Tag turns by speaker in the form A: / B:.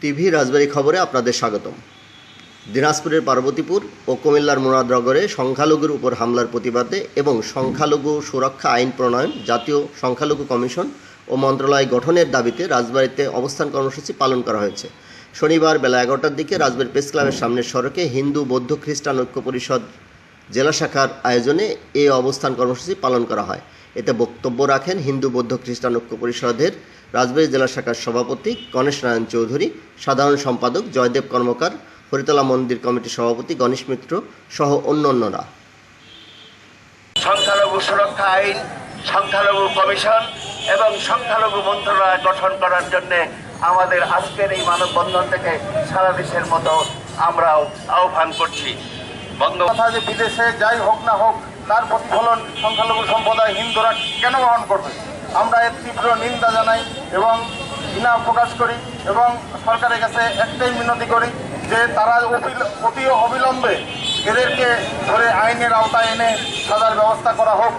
A: TV রাজবাড়ী খবরে আপনাদের স্বাগতম। দিনাজপুরের পার্বতীপুর ও কুমিল্লার মুরাদনগরে সংখ্যালঘুর উপর হামলার প্রতিবাদে এবং সংখ্যালঘু সুরক্ষা আইন প্রণয়ন জাতীয় সংখ্যালঘু কমিশন ও মন্ত্রণালয় গঠনের দাবিতে রাজবাড়ীতে অবস্থান কর্মসূচি পালন করা হয়েছে। শনিবার বেলা এগারোটার দিকে রাজবাড়ী প্রেস ক্লাবের সামনের সড়কে হিন্দু, বৌদ্ধ, খ্রিস্টান ঐক্য পরিষদ জেলা শাখার আয়োজনে এই অবস্থান কর্মসূচি পালন করা হয়। এতে বক্তব্য রাখেন হিন্দু বৌদ্ধ খ্রিস্টান ঐক্য পরিষদের রাজবাড়ী জেলা শাখার সভাপতি গণেশ নারায়ণ চৌধুরী, সাধারণ সম্পাদক জয়দেব কর্মকার, হরিতলা মন্দির কমিটির সভাপতি গণেশ মিত্র সহ অন্যান্যরা।
B: সংখ্যালঘু সুরক্ষা আইন, সংখ্যালঘু কমিশন এবং সংখ্যালঘু মন্ত্রণালয় গঠন করার জন্য আমাদের আজকের এই মানববন্ধন থেকে সারা দেশের মতো আমরাও আহ্বান করছি।
C: কথা যে বিদেশে যাই হোক না হোক, তার প্রতিফলন সংখ্যালঘু সম্প্রদায় হিন্দুরা কেন গ্রহণ করবে? আমরা এর তীব্র নিন্দা জানাই এবং ঘৃণা প্রকাশ করি এবং সরকারের কাছে একটাই মিনতি করি যে তারা অতি অবিলম্বে এদেরকে ধরে আইনের আওতায় এনে সাজার ব্যবস্থা করা হোক।